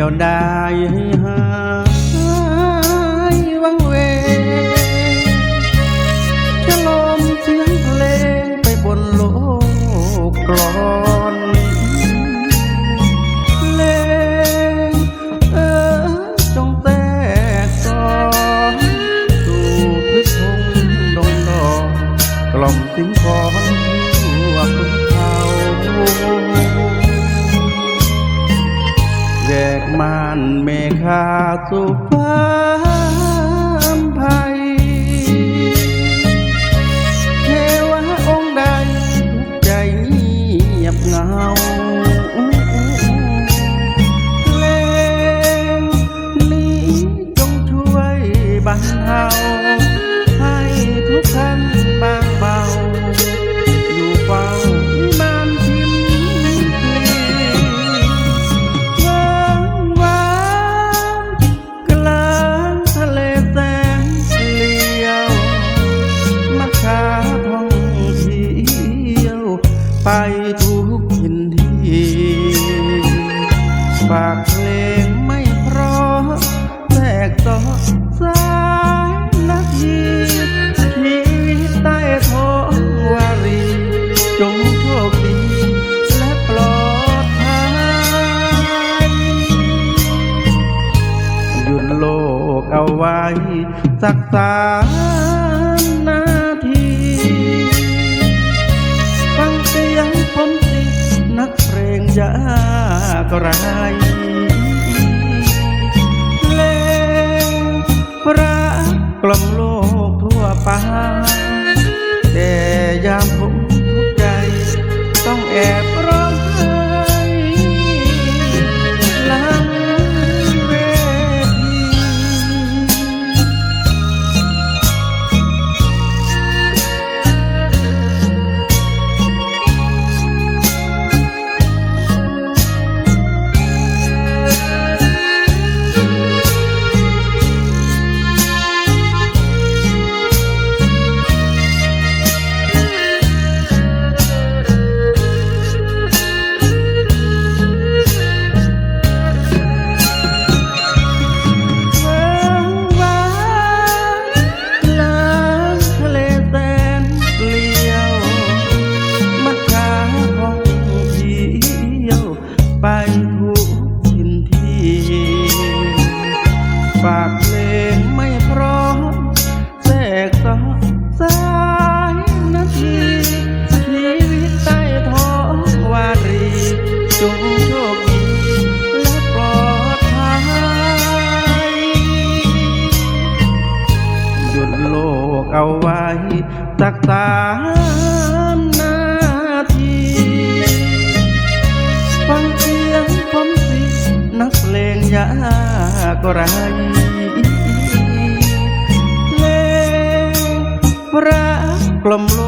ที่ยวได้หายวังเวจะลมเสียงเพลงไปบนโลกกลอนเลงเออจงแตกสอนสู่พืชพงดงดอกกล่อมสิงคอนทั่วพื้เขา แจกม่านเมฆาสุภา ฝากเพลงไม่เพราะแตกต่อสายนาทีที่ใต้ท้องวารี จงโชคดีและปลอดภัยหยุดโลกเอาไว้สักสาย กไร ไรเพลงรักกลมโล